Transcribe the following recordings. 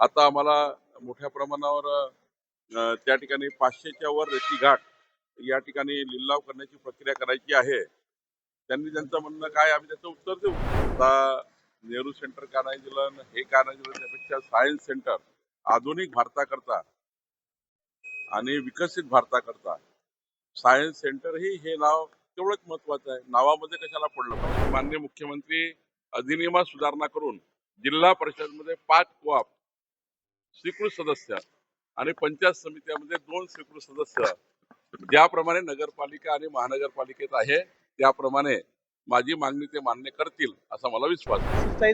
आता आम्हाला मोठ्या प्रमाणावर त्या ठिकाणी पाचशेच्या वर रेती घाट या ठिकाणी लिलाव करण्याची प्रक्रिया करायची आहे. त्यांनी त्यांचं म्हणणं काय आम्ही त्याचं उत्तर देऊ. आता नेहरू सेंटर का नाही दिलं हे का नाही दिलं त्यापेक्षा सायन्स सेंटर आधुनिक भारताकरता आणि विकसित भारताकरता सायन्स सेंटर ही हे नाव तेवढंच महत्वाचं आहे. नावामध्ये कशाला पडलं पाहिजे? माननीय मुख्यमंत्री अधिनियमात सुधारणा करून जिल्हा परिषदमध्ये पाच कोआप स्वीकृत सदस्य. आणि पंचायत समित्यामध्ये दोन स्वीकृत सदस्य. ज्याप्रमाणे नगरपालिका आणि महानगरपालिकेत आहे त्याप्रमाणे माझी मागणी ते मान्य करतील असा मला विश्वास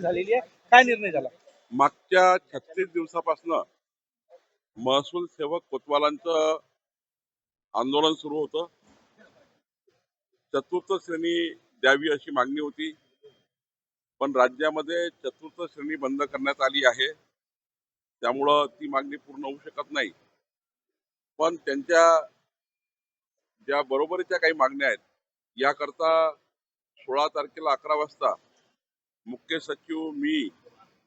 झालेली आहे. काय निर्णय झाला? मागच्या छत्तीस दिवसापासनं महसूल सेवक कोतवालांचं आंदोलन सुरू होतं. चतुर्थ श्रेणी द्यावी अशी मागणी होती. पण राज्यामध्ये चतुर्थ श्रेणी बंद करण्यात आली आहे. त्यामुळं ती मागणी पूर्ण होऊ शकत नाही. पण त्यांच्या ज्या बरोबरीच्या काही मागण्या आहेत याकरता सोळा तारखेला अकरा वाजता मुख्य सचिव मी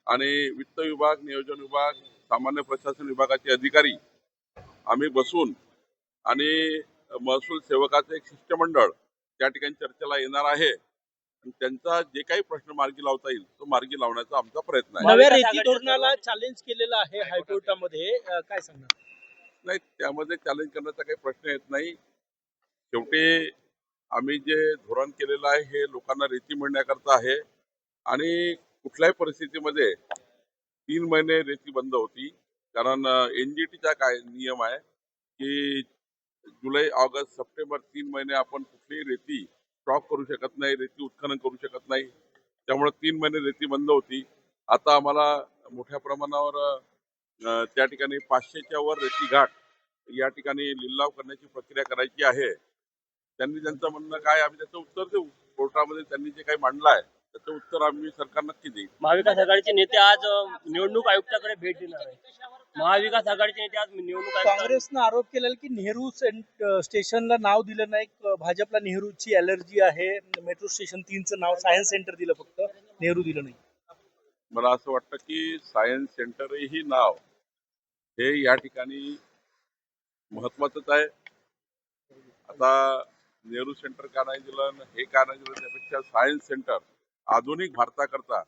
आणि वित्त विभाग नियोजन विभाग सामान्य प्रशासन विभागाचे अधिकारी आम्ही बसून आणि महसूल सेवकाचं एक शिष्टमंडळ त्या ठिकाणी चर्चेला येणार आहे. त्यांचा जे काही प्रश्न मार्गी लावता येईल तो मार्गी लावण्याचा आमचा प्रयत्न आहे. नव्या रेती धोरणाला चॅलेंज केलेलं आहे हायकोर्टामध्ये. काय सांगणार? नाही त्यामध्ये चॅलेंज करण्याचा काही प्रश्न येत नाही. शेवटी आम्ही जे धोरण केलेलं आहे हे लोकांना रेती मिळण्याकरता आहे. आणि कुठल्याही परिस्थितीमध्ये तीन महिने रेती बंद होती. कारण एनजीटीचा काय नियम आहे की जुलै ऑगस्ट सप्टेंबर तीन महिने आपण कुठलीही रेती स्टॉक करू शकत नाही रेती उत्खनन करू शकत नाही. त्यामुळे तीन महिने रेती बंद होती. आता आम्हाला मोठ्या प्रमाणावर त्या ठिकाणी पाचशेच्या वर रेती घाट या ठिकाणी लिलाव करण्याची प्रक्रिया करायची आहे. त्यांनी त्यांचं म्हणणं काय आम्ही त्याचं उत्तर देऊ. कोर्टामध्ये त्यांनी जे काही मांडलं आहे त्याचं उत्तर आम्ही सरकार नक्की देईल. महाविकास आघाडीचे नेते आज निवडणूक आयुक्ताकडे भेट देणार आहे महाविकास आघाडीचे नेते आज निवडणूक आयुक्त काँग्रेसनं आरोप केलेला की नेहरू सेंट- अं, स्टेशनला नाव दिलं नाही. भाजपला नेहरूची अलर्जी आहे. मेट्रो स्टेशन तीनचं नाव सायन्स सेंटर दिलं फक्त. नेहरू दिलं नाही. मला असं वाटतं की सायन्स सेंटर ही नाव हे या ठिकाणी महत्वाचंच आहे. आता नेहरू सेंटर का नाही दिलं हे का नाही दिलं त्यापेक्षा सायन्स सेंटर आधुनिक भारताकरता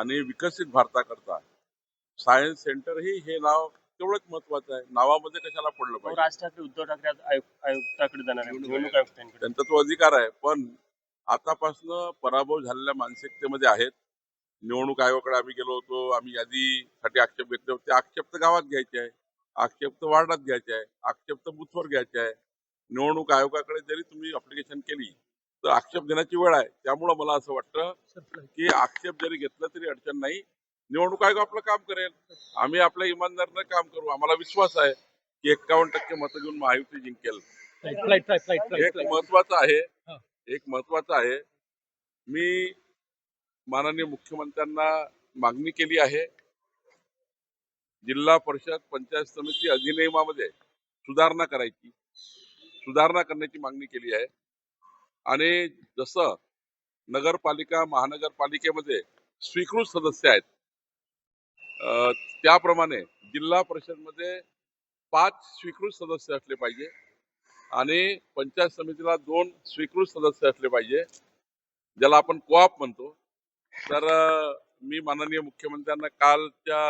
आणि विकसित भारताकरता सायन्स सेंटर ही हे नाव तेवढंच महत्वाचं आहे. नावामध्ये कशाला पडलं पाहिजे? राज ठाकरे उद्धव ठाकरे आयुक्ताकडे जाणार आहे निवडणूक आयुक्तांकडे. त्यांचा तो अधिकार आहे. पण आतापासनं पराभव झालेल्या मानसिकतेमध्ये आहेत. निवडणूक आयोगाकडे आम्ही गेलो होतो. आम्ही यादीसाठी आक्षेप घेतले होते. आक्षेप तर गावात घ्यायचे आहे. आक्षेप तर वार्डात घ्यायचे आहे. आक्षेप तर बुथवर घ्यायचे आहे. निवडणूक आयोगाकडे जरी तुम्ही अप्लिकेशन केली तर आक्षेप घेण्याची वेळ आहे. त्यामुळं मला असं वाटतं की आक्षेप जरी घेतला तरी अडचण नाही. निवडणूक आयोग आपलं काम करेल. आम्ही आपल्या इमानदारीनं काम करू. आम्हाला विश्वास आहे की एक्कावन्न टक्के मतं घेऊन महायुती जिंकेल. एक महत्वाचं आहे. हा. एक महत्वाचं आहे. मी माननीय मुख्यमंत्र्यांना मागणी केली आहे. जिल्हा परिषद पंचायत समिती अधिनियमामध्ये सुधारणा करायची. सुधारणा करण्याची मागणी केली आहे. आणि जसं नगरपालिका महानगरपालिकेमध्ये स्वीकृत सदस्य आहेत. त्याप्रमाणे जिल्हा परिषदमध्ये पाच स्वीकृत सदस्य असले पाहिजे आणि पंचायत समितीला दोन स्वीकृत सदस्य असले पाहिजे ज्याला आपण कोआप म्हणतो. तर मी माननीय मुख्यमंत्र्यांना कालच्या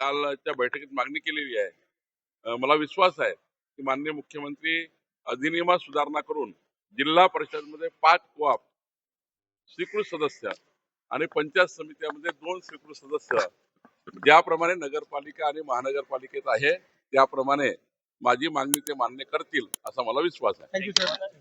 कालच्या बैठकीत मागणी केलेली आहे. मला विश्वास आहे की माननीय मुख्यमंत्री अधिनियमात सुधारणा करून जिल्हा परिषदमध्ये पाच कोआप स्वीकृत सदस्य आणि पंचायत समित्यामध्ये दोन स्वीकृत सदस्य ज्याप्रमाणे नगरपालिका आणि महानगरपालिकेत आहे त्याप्रमाणे माझी मागणी ते मान्य करतील असा मला विश्वास आहे. Thank you sir